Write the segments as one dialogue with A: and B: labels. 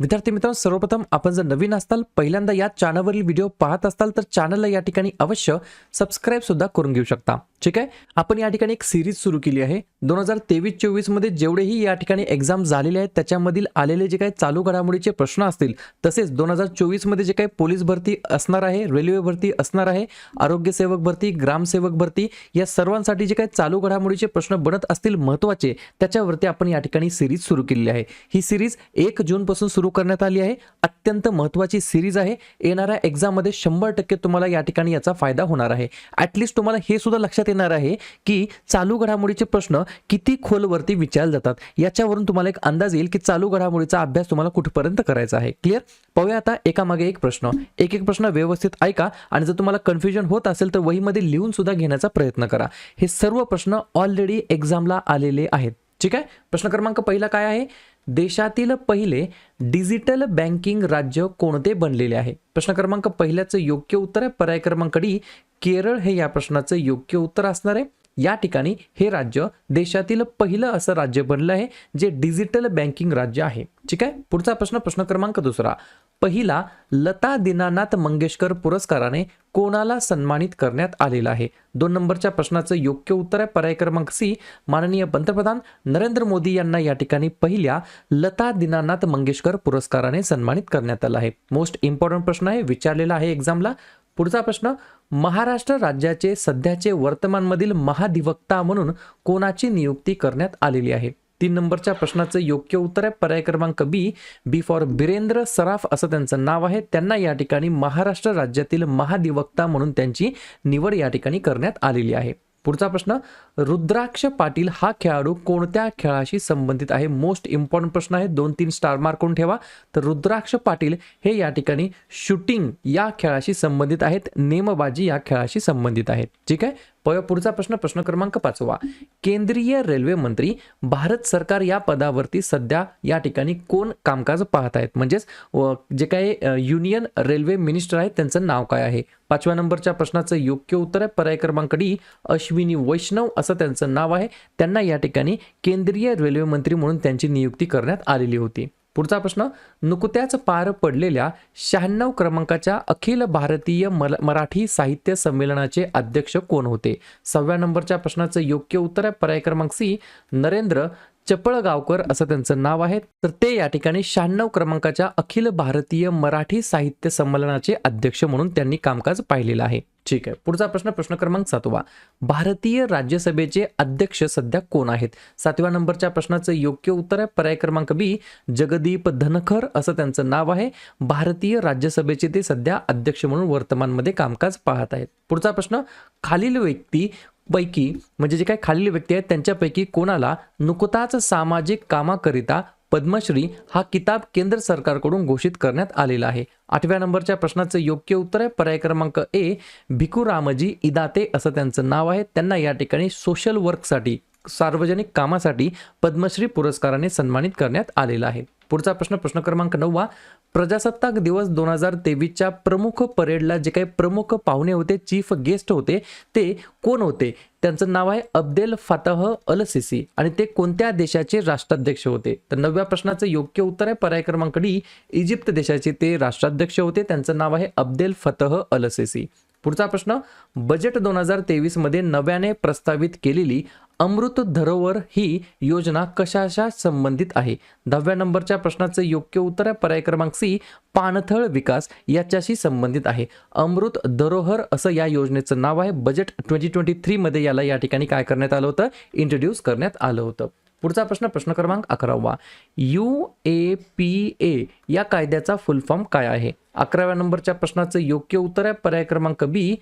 A: विद्यार्थी मित्रांनो सर्वप्रथम आपण जर नवीन असताल पहिल्यांदा या चॅनलवरील व्हिडिओ पाहत असाल तर चॅनलला या ठिकाणी अवश्य सबस्क्राईब सुद्धा करून घेऊ शकता. ठीक आहे? आपण या ठिकाणी एक सिरीज सुरू केली आहे. दोन हजार तेवीस चोवीसमध्ये जेवढेही या ठिकाणी एक्झाम झालेले आहेत त्याच्यामधील आलेले जे काही चालू घडामोडीचे प्रश्न असतील तसेच दोन हजार चोवीसमध्ये जे काही पोलीस भरती असणार आहे रेल्वे भरती असणार आहे आरोग्यसेवक भरती ग्रामसेवक भरती या सर्वांसाठी जे काही चालू घडामोडीचे प्रश्न बनत असतील महत्त्वाचे त्याच्यावरती आपण या ठिकाणी सिरीज सुरू केलेली आहे. ही सिरीज एक जूनपासून सुरू करण्यात आली आहे. अत्यंत महत्त्वाची सिरीज आहे. येणाऱ्या एक्झाममध्ये शंभर टक्के तुम्हाला या ठिकाणी याचा फायदा होणार आहे. ॲटलिस्ट तुम्हाला हे सुद्धा लक्षात येणार आहे की चालू घडामोडीचे प्रश्न किती खोलवरती विचारले जातात. याच्यावरून तुम्हाला एक अंदाज येईल की चालू घडामोडीचा अभ्यास तुम्हाला कुठपर्यंत करायचा आहे. क्लिअर पाहूया आता एकामागे एक प्रश्न. एक एक प्रश्न व्यवस्थित ऐका आणि जर तुम्हाला कन्फ्युजन होत असेल तर वहीमध्ये लिहून सुद्धा घेण्याचा प्रयत्न करा. हे सर्व प्रश्न ऑलरेडी एक्झामला आलेले आहेत. ठीक आहे? प्रश्न क्रमांक पहिला काय आहे? देशातील पहिले डिजिटल बँकिंग राज्य कोणते बनलेले आहे? प्रश्न क्रमांक पहिल्याचं योग्य उत्तर आहे. पर्याय क्रमांक डी केरळ हे या प्रश्नाचं योग्य उत्तर असणार आहे. या ठिकाणी हे राज्य देशातील पहिलं असं राज्य बनलं आहे जे डिजिटल बँकिंग राज्य आहे. ठीक आहे? पुढचा प्रश्न प्रश्न क्रमांक दुसरा. पहिला लता दीनानाथ मंगेशकर पुरस्काराने कोणाला सन्मानित करण्यात आलेला आहे? दोन नंबरच्या प्रश्नाचं योग्य उत्तर आहे. पर्याय क्रमांक सी माननीय पंतप्रधान नरेंद्र मोदी यांना या ठिकाणी पहिल्या लता दीनानाथ मंगेशकर पुरस्काराने सन्मानित करण्यात आला आहे. मोस्ट इम्पॉर्टंट प्रश्न आहे. विचारलेला आहे एक्झामला. पुढचा प्रश्न महाराष्ट्र राज्याचे सध्याचे वर्तमानमधील महाधिवक्ता म्हणून कोणाची नियुक्ती करण्यात आलेली आहे? तीन नंबरच्या प्रश्नाचं योग्य उत्तर आहे. पर्याय क्रमांक बी बी फॉर बिरेंद्र सराफ असं त्यांचं नाव आहे. त्यांना या ठिकाणी महाराष्ट्र राज्यातील महाधिवक्ता म्हणून त्यांची निवड या ठिकाणी करण्यात आलेली आहे. पुढचा प्रश्न रुद्राक्ष पाटील हा खेळाडू कोणत्या खेळाशी संबंधित आहे? मोस्ट इम्पॉर्टंट प्रश्न आहे. दोन तीन स्टार मार्क ठेवा. तर रुद्राक्ष पाटील हे या ठिकाणी शूटिंग या खेळाशी संबंधित आहेत. नेमबाजी या खेळाशी संबंधित आहेत. ठीक आहे? पुढचा प्रश्न प्रश्न क्रमांक पाचवा. केंद्रीय रेल्वे मंत्री भारत सरकार या पदावरती सध्या या ठिकाणी कोण कामकाज पाहत आहेत म्हणजेच व जे काही युनियन रेल्वे मिनिस्टर आहेत त्यांचं नाव काय आहे? पाचव्या नंबरच्या प्रश्नाचं योग्य उत्तर आहे. पर्याय क्रमांक डी अश्विनी वैष्णव असं त्यांचं नाव आहे. त्यांना या ठिकाणी केंद्रीय रेल्वे मंत्री म्हणून त्यांची नियुक्ती करण्यात आलेली होती. पुढचा प्रश्न नुकत्याच पार पडलेल्या शहाण्णव क्रमांकाच्या अखिल भारतीय मल मराठी साहित्य संमेलनाचे अध्यक्ष कोण होते? सहाव्या नंबरच्या प्रश्नाचं योग्य उत्तर आहे. पर्याय क्रमांक सी नरेंद्र चपळगावकर असं त्यांचं नाव आहे. तर ते या ठिकाणी शहाण्णव क्रमांकाच्या अखिल भारतीय मराठी साहित्य संमेलनाचे अध्यक्ष म्हणून त्यांनी कामकाज पाहिलेलं आहे. ठीक आहे. पुढचा प्रश्न प्रश्न क्रमांक सातवा. भारतीय राज्यसभेचे अध्यक्ष सध्या कोण आहेत? सातव्या नंबरच्या प्रश्नाचं योग्य उत्तर आहे. पर्याय क्रमांक बी जगदीप धनखर असं त्यांचं नाव आहे. भारतीय राज्यसभेचे ते सध्या अध्यक्ष म्हणून वर्तमानमध्ये कामकाज पाहत आहेत. पुढचा प्रश्न खालील व्यक्ती पैकी म्हणजे जे काही खालील व्यक्ती आहेत त्यांच्यापैकी कोणाला नुकताच सामाजिक कामाकरिता पद्मश्री हा किताब केंद्र सरकारकडून घोषित करण्यात आलेला आहे. आठव्या नंबरच्या प्रश्नाचं योग्य उत्तर आहे. पर्याय क्रमांक ए भिकुरामजी इदाते असं त्यांचं नाव आहे. त्यांना या ठिकाणी सोशल वर्कसाठी सार्वजनिक कामासाठी पद्मश्री पुरस्काराने सन्मानित करण्यात आलेला आहे. पुढचा प्रश्न प्रश्न क्रमांक नववा प्रजासत्ताक दिवस दोन हजार तेवीसच्या प्रमुख परेडला जे काही प्रमुख पाहुणे होते चीफ गेस्ट होते ते कोण होते? त्यांचं नाव आहे अब्देल फतह अल सिसी आणि ते कोणत्या देशाचे राष्ट्राध्यक्ष होते? तर नवव्या प्रश्नाचं योग्य उत्तर आहे पर्याय क्रमांक डी इजिप्त देशाचे ते राष्ट्राध्यक्ष होते. त्यांचं नाव आहे अब्देल फतह अल सिसी पुढचा प्रश्न बजेट दोन हजार तेवीसमध्ये नव्याने प्रस्तावित केलेली अमृत धरोवर ही योजना कशाशा संबंधित आहे? दहाव्या नंबरच्या प्रश्नाचं योग्य उत्तर आहे पर्याय क्रमांक सी पाणथळ विकास याच्याशी संबंधित आहे. अमृत धरोहर असं या योजनेचं नाव आहे. बजेट ट्वेंटी ट्वेंटी थ्रीमध्ये याला या ठिकाणी काय करण्यात आलं होतं? इंट्रोड्यूस करण्यात आलं होतं. पुढचा प्रश्न प्रश्न क्रमांक अकरावा. यू ए पी ए या कायद्याचा फुल फॉर्म काय आहे? अकराव्या नंबरच्या प्रश्नाचं योग्य उत्तर आहे पर्याय क्रमांक B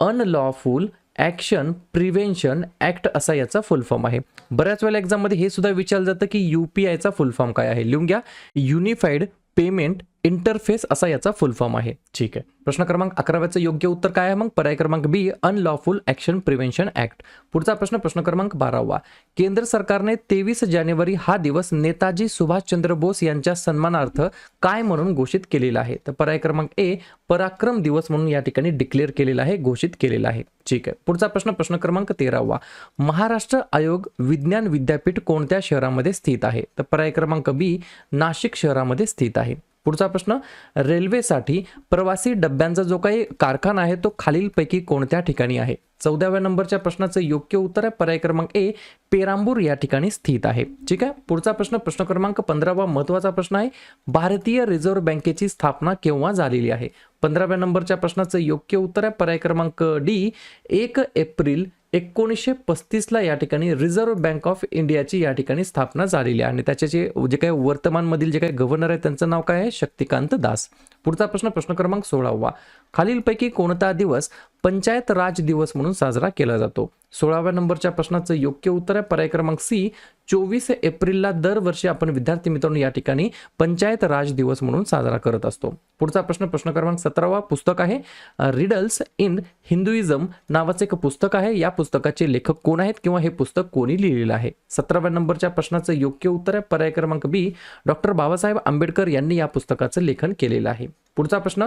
A: unlawful action prevention act असा याचा फुल फॉर्म आहे. बऱ्याच वेळेला एक्झाममध्ये हे सुद्धा विचारलं जातं की यू पी आयचा फुल फॉर्म काय आहे? लिहून घ्या. युनिफाईड पेमेंट इंटरफेस असा याचा फुल फॉर्म आहे. ठीक आहे. प्रश्न क्रमांक अकराव्याचं योग्य उत्तर काय आहे? मग पर्याय क्रमांक B unlawful action prevention act पुढचा प्रश्न प्रश्न क्रमांक बारावा. केंद्र सरकारने तेवीस जानेवारी हा दिवस नेताजी सुभाषचंद्र बोस यांच्या सन्मानार्थ काय म्हणून घोषित केलेला आहे? तर पर्याय क्रमांक ए पराक्रम दिवस म्हणून या ठिकाणी डिक्लेअर केलेला आहे घोषित केलेला आहे. ठीक आहे. पुढचा प्रश्न प्रश्न क्रमांक तेरावा. महाराष्ट्र आयोग विज्ञान विद्यापीठ कोणत्या शहरामध्ये स्थित आहे? तर पर्याय क्रमांक बी नाशिक शहरामध्ये स्थित आहे. पुढचा प्रश्न रेल्वेसाठी प्रवासी डब्यांचा जो काही कारखाना आहे तो खालीलपैकी कोणत्या ठिकाणी आहे? चौदाव्या नंबरच्या प्रश्नाचं योग्य उत्तर आहे. पर्याय क्रमांक ए पेरांबूर या ठिकाणी स्थित आहे. ठीक आहे? पुढचा प्रश्न प्रश्न क्रमांक पंधरावा महत्त्वाचा प्रश्न आहे. भारतीय रिझर्व्ह बँकेची स्थापना केव्हा झालेली आहे? पंधराव्या नंबरच्या प्रश्नाचं योग्य उत्तर आहे. पर्याय क्रमांक डी एक एप्रिल एकोणीसशे पस्तीसला या ठिकाणी रिझर्व्ह बँक ऑफ इंडियाची या ठिकाणी स्थापना झालेली आहे. आणि त्याचे जे जे काही वर्तमानमधील जे काही गव्हर्नर आहे त्यांचं नाव काय आहे? शक्तिकांत दास. पुढचा प्रश्न प्रश्न क्रमांक सोळावा. खालीलपैकी कोणता दिवस पंचायत राज दिवस म्हणून साजरा केला जातो? सोळाव्या नंबरच्या प्रश्नाचं योग्य उत्तर आहे पर्याय क्रमांक सी. चोवीस एप्रिलला दरवर्षी आपण विद्यार्थी मित्रांनो या ठिकाणी पंचायत राज दिवस म्हणून साजरा करत असतो. पुढचा प्रश्न प्रश्न क्रमांक सतरावा पुस्तक आहे. रिडल्स इन हिंदुइझम नावाचं एक पुस्तक आहे. या पुस्तकाचे लेखक कोण आहेत किंवा हे पुस्तक कोणी लिहिलेलं आहे? सतराव्या नंबरच्या प्रश्नाचं योग्य उत्तर आहे पर्याय क्रमांक बी. डॉक्टर बाबासाहेब आंबेडकर यांनी या पुस्तकाचं लेखन केलेलं आहे. पुढचा प्रश्न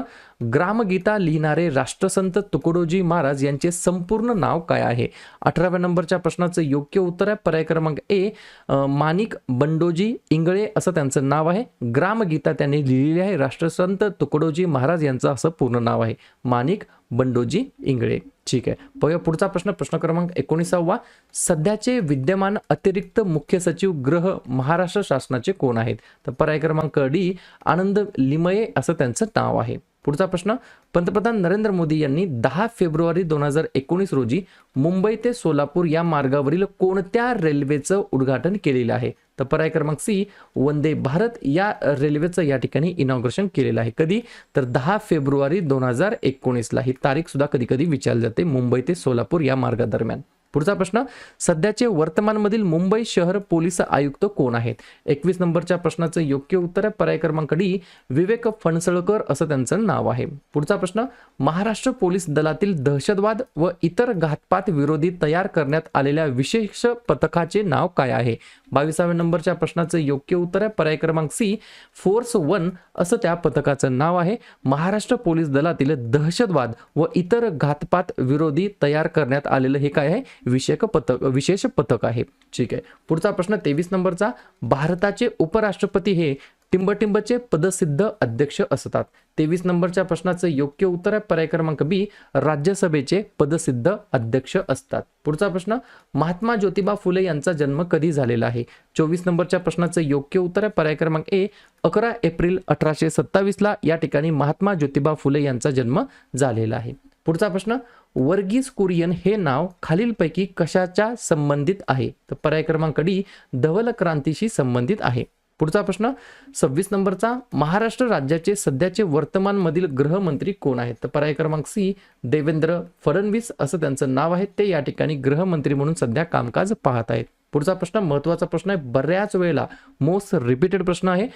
A: ग्रामगीता लिहिणारे राष्ट्रसंत तुकडोजी महाराज यांचे संपूर्ण नाव काय आहे? अठराव्या नंबरच्या प्रश्नाचं योग्य उत्तर आहे. पर्याय क्रमांक ए माणिक बंडोजी इंगळे असं त्यांचं नाव आहे. ग्रामगीता त्यांनी लिहिलेली आहे. राष्ट्रसंत तुकडोजी महाराज यांचं असं पूर्ण नाव आहे. माणिक बंडोजी इंगळे. ठीक आहे. बघा पुढचा प्रश्न. प्रश्न क्रमांक एकोणीसावा. सध्याचे विद्यमान अतिरिक्त मुख्य सचिव गृह महाराष्ट्र शासनाचे कोण आहेत? तर पर्याय क्रमांक डी आनंद लिमये असं त्यांचं नाव आहे. पुढचा प्रश्न पंतप्रधान नरेंद्र मोदी यांनी दहा फेब्रुवारी दोन हजार एकोणीस रोजी मुंबई ते सोलापूर या मार्गावरील कोणत्या रेल्वेचं उद्घाटन केलेलं आहे? तर पर्याय क्रमांक सी वंदे भारत या रेल्वेचं या ठिकाणी इनॉग्रेशन केलेलं आहे. कधी? तर दहा फेब्रुवारी दोन हजार एकोणीसला. ही तारीख सुद्धा कधी कधी विचारली जाते मुंबई ते सोलापूर या मार्गादरम्यान. पुढचा प्रश्न सध्याचे वर्तमानमधील मुंबई शहर पोलीस आयुक्त कोण आहेत? एकवीस नंबरच्या प्रश्नाचं योग्य उत्तर आहे. पर्याय क्रमांक डी विवेक फणसळकर असं त्यांचं नाव आहे. पुढचा प्रश्न महाराष्ट्र पोलीस दलातील दहशतवाद व इतर घातपात विरोधी तयार करण्यात आलेल्या विशेष पथकाचे नाव काय आहे? बावीसाव्या नंबरच्या प्रश्नाचं योग्य उत्तर आहे. पर्याय क्रमांक सी फोर्स वन असं त्या पथकाचं नाव आहे. महाराष्ट्र पोलीस दलातील दहशतवाद व इतर घातपात विरोधी तयार करण्यात आलेलं हे काय आहे? विषयक पथक विशेष पथक आहे. ठीक आहे. पुढचा प्रश्न तेवीस नंबरचा. भारताचे उपराष्ट्रपती हे टिंबटिंबचे पदसिद्ध अध्यक्ष असतात. तेवीस नंबरच्या प्रश्नाचं योग्य उत्तर आहे. पर्याय क्रमांक बी राज्यसभेचे पदसिद्ध अध्यक्ष असतात. पुढचा प्रश्न महात्मा ज्योतिबा फुले यांचा जन्म कधी झालेला आहे? चोवीस नंबरच्या प्रश्नाचं योग्य उत्तर आहे. पर्याय क्रमांक ए अकरा एप्रिल अठराशे सत्तावीसला या ठिकाणी महात्मा ज्योतिबा फुले यांचा जन्म झालेला आहे. पुढचा प्रश्न वर्गीस कुरियन हे नाव खालीलपैकी कशाच्या संबंधित आहे? तर पर्याय क्रमांक डी धवल क्रांतीशी संबंधित आहे. पुढचा प्रश्न सव्वीस नंबरचा महाराष्ट्र राज्याचे सध्याचे वर्तमानमधील गृहमंत्री कोण आहेत? तर पर्याय क्रमांक सी देवेंद्र फडणवीस असं त्यांचं नाव आहे. ते या ठिकाणी गृहमंत्री म्हणून सध्या कामकाज पाहत आहेत. पुढचा प्रश्न महत्त्वाचा प्रश्न आहे. बऱ्याच वेळेला मोस्ट रिपीटेड प्रश्न आहे.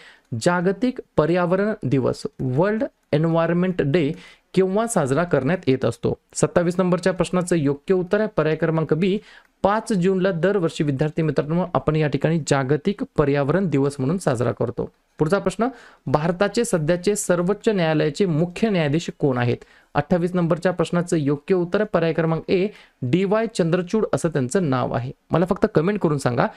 A: जागतिक पर्यावरण दिवस वर्ल्ड एन्व्हायरमेंट डे केव्हा साजरा करण्यात येत असतो. सत्तावीस नंबरच्या प्रश्नाचं योग्य उत्तर आहे. पर्याय क्रमांक बी पाच जूनला दरवर्षी विद्यार्थी मित्रांनो आपण या ठिकाणी जागतिक पर्यावरण दिवस म्हणून साजरा करतो. पुढचा प्रश्न भारताचे सध्याचे सर्वोच्च न्यायालयाचे मुख्य न्यायाधीश कोण आहेत? अठ्ठावीस नंबरच्या प्रश्नाचं योग्य उत्तर आहे. पर्याय क्रमांक ए डी वाय चंद्रचूड असं त्यांचं नाव आहे. मला फक्त कमेंट करून सांगा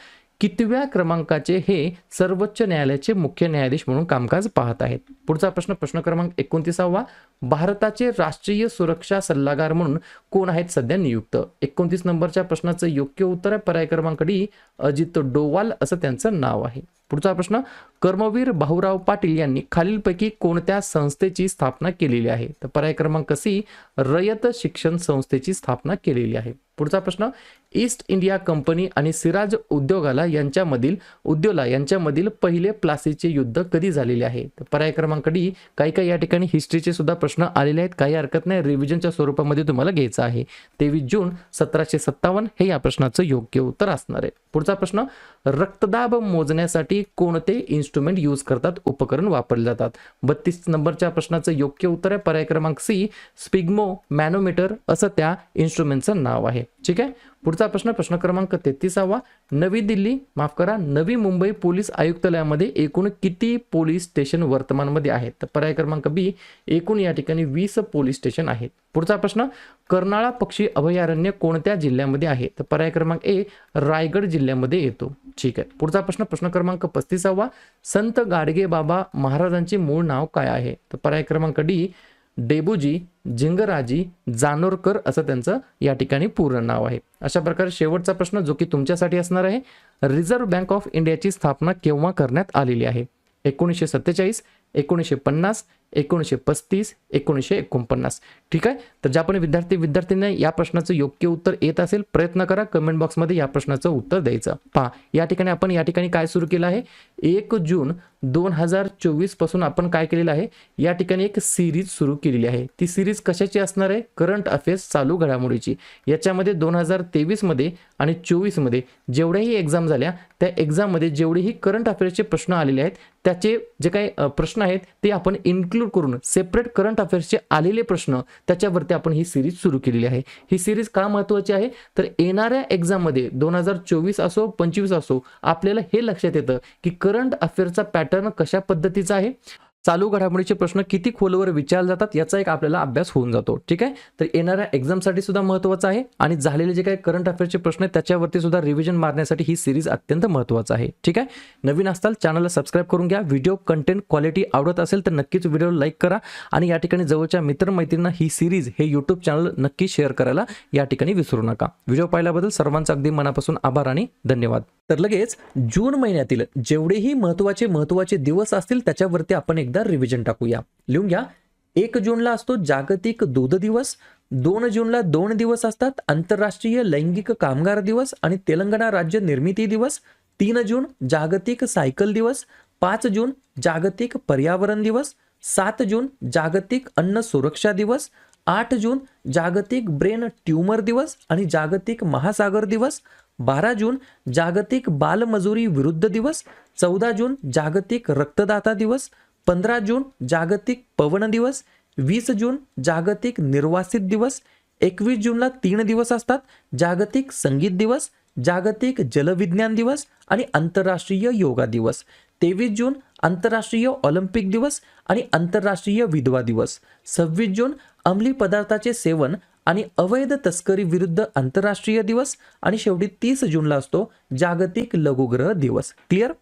A: कितव्या क्रमांकाचे हे सर्वोच्च न्यायालयाचे मुख्य न्यायाधीश म्हणून कामकाज पाहत आहेत? पुढचा प्रश्न प्रश्न क्रमांक एकोणतीसावा. भारताचे राष्ट्रीय सुरक्षा सल्लागार म्हणून कोण आहेत सध्या नियुक्त? एकोणतीस नंबरच्या प्रश्नाचं योग्य उत्तर आहे पर्याय क्रमांक डी अजित डोवाल असं त्यांचं नाव आहे. पुढचा प्रश्न कर्मवीर भाऊराव पाटील यांनी खालीलपैकी कोणत्या संस्थेची स्थापना केलेली आहे? तर पर्याय क्रमांक सी रयत शिक्षण संस्थेची स्थापना केलेली आहे. पुढचा प्रश्न ईस्ट इंडिया कंपनी आणि सिराज उद्योगाला यांच्यामधील उद्योला यांच्यामधील पहिले प्लासीचे युद्ध कधी झालेले आहे? तर पर्याय क्रमांक डी काही काही या ठिकाणी हिस्ट्रीचे सुद्धा प्रश्न आलेले आहेत. काही हरकत नाही रिव्हिजनच्या स्वरूपामध्ये तुम्हाला घ्यायचं आहे. तेवीस जून सतराशे सत्तावन्न हे या प्रश्नाचं योग्य उत्तर असणार आहे. पुढचा प्रश्न रक्तदाब मोजण्यासाठी कोणते इन्स्ट्रुमेंट यूज करतात? उपकरण वापरले जातात. बत्तीस नंबरच्या प्रश्नाचं योग्य उत्तर आहे. पर्याय क्रमांक सी स्पिग्मो मॅनोमीटर असं त्या इन्स्ट्रुमेंटचं नाव आहे. ठीक आहे? पुढचा प्रश्न प्रश्न क्रमांक तेहतीसावा. नवी दिल्ली माफ करा नवी मुंबई पोलीस आयुक्तालयामध्ये एकूण किती पोलीस स्टेशन वर्तमानमध्ये आहेत? तर पर्याय क्रमांक बी एकूण या ठिकाणी वीस पोलीस स्टेशन आहेत. पुढचा प्रश्न कर्नाळा पक्षी अभयारण्य कोणत्या जिल्ह्यामध्ये आहे? तर पर्याय क्रमांक ए रायगड जिल्ह्यामध्ये येतो. ठीक आहे. पुढचा प्रश्न प्रश्न क्रमांक पस्तीसावा. संत गाडगे बाबा महाराजांचे मूळ नाव काय आहे? तर पर्याय क्रमांक डी डेबूजी झिंगराजी जानोरकर असं त्यांचं या ठिकाणी पूर्ण नाव आहे. अशा प्रकारे शेवटचा प्रश्न जो की तुमच्यासाठी असणार आहे रिझर्व्ह बँक ऑफ इंडियाची स्थापना केव्हा करण्यात आलेली आहे? एकोणीसशे सत्तेचाळीस एकोणीसशे पन्नास एकोणीसशे पस्तीस एकोणीसशे एकोणपन्नास. ठीक आहे? तर ज्या पण विद्यार्थी विद्यार्थ्यांना या प्रश्नाचं योग्य उत्तर येत असेल प्रयत्न करा कमेंट बॉक्समध्ये या प्रश्नाचं उत्तर द्यायचं. पहा या ठिकाणी आपण या ठिकाणी काय सुरू केलं आहे? एक जून दोन हजार चोवीसपासून आपण काय केलेलं आहे? या ठिकाणी एक सिरीज सुरू केलेली आहे. ती सिरीज कशाची असणार आहे? करंट अफेअर्स चालू घडामोडीची. याच्यामध्ये दोन हजार तेवीसमध्ये आणि चोवीसमध्ये जेवढ्याही एक्झाम झाल्या त्या एक्झाममध्ये जेवढेही करंट अफेअर्सचे प्रश्न आलेले आहेत त्याचे जे काही प्रश्न आहेत ते आपण इन्क्लूड करून सेपरेट करंट अफेअर्सचे आलेले प्रश्न त्याच्यावरती आपण ही सिरीज सुरू केलेली आहे. ही सिरीज का महत्त्वाची आहे? तर येणाऱ्या एक्झाममध्ये दोन हजार चोवीस असो पंचवीस असो आपल्याला हे लक्षात येतं की करंट अफेअरचा पॅटर्न कशा पद्धतीचा आहे? चालू घडामोडीचे प्रश्न किती खोलवर विचारले जातात याचा एक आपल्याला अभ्यास होऊन जातो ठीक आहे? तर येणाऱ्या एक्झामसाठी सुद्धा महत्त्वाचं आहे आणि झालेले जे काही करंट अफेअरचे प्रश्न आहेत त्याच्यावरती सुद्धा रिव्हिजन मारण्यासाठी ही सिरीज अत्यंत महत्त्वाचं आहे ठीक आहे? नवीन असताल चॅनलला सबस्क्राईब करून घ्या. व्हिडिओ कंटेंट क्वालिटी आवडत असेल तर नक्कीच व्हिडिओ लाईक करा आणि या ठिकाणी जवळच्या मित्रमैत्रींना ही सिरीज हे यूट्यूब चॅनल नक्की शेअर करायला या ठिकाणी विसरू नका. व्हिडिओ पाहिल्याबद्दल सर्वांचा अगदी मनापासून आभार आणि धन्यवाद. तर लगेच जून महिन्यातील जेवढेही महत्त्वाचे महत्त्वाचे दिवस असतील त्याच्यावरती आपण एकदा रिव्हिजन टाकूया. लिहून घ्या. एक जूनला असतो जागतिक दूध दिवस. दोन जूनला दोन दिवस असतात. आंतरराष्ट्रीय लैंगिक कामगार दिवस आणि तेलंगणा राज्य निर्मिती दिवस. तीन जून जागतिक सायकल दिवस. पाच जून जागतिक पर्यावरण दिवस. सात जून जागतिक अन्न सुरक्षा दिवस. आठ जून जागतिक ब्रेन ट्यूमर दिवस आणि जागतिक महासागर दिवस. बारा जून जागतिक बालमजुरी विरुद्ध दिवस. चौदा जून जागतिक रक्तदाता दिवस. पंधरा जून जागतिक पवन दिवस वीस जून जागतिक निर्वासित दिवस एकवीस जूनला तीन दिवस असतात जागतिक संगीत दिवस जागतिक जलविज्ञान दिवस आणि आंतरराष्ट्रीय योगा दिवस. तेवीस जून आंतरराष्ट्रीय ऑलिम्पिक दिवस आणि आंतरराष्ट्रीय विधवा दिवस. सव्वीस जून अंमली पदार्थाचे सेवन आणि अवैध तस्करी विरुद्ध आंतरराष्ट्रीय दिवस आणि शेवटी तीस जूनला असतो जागतिक लघुग्रह दिवस. क्लिअर?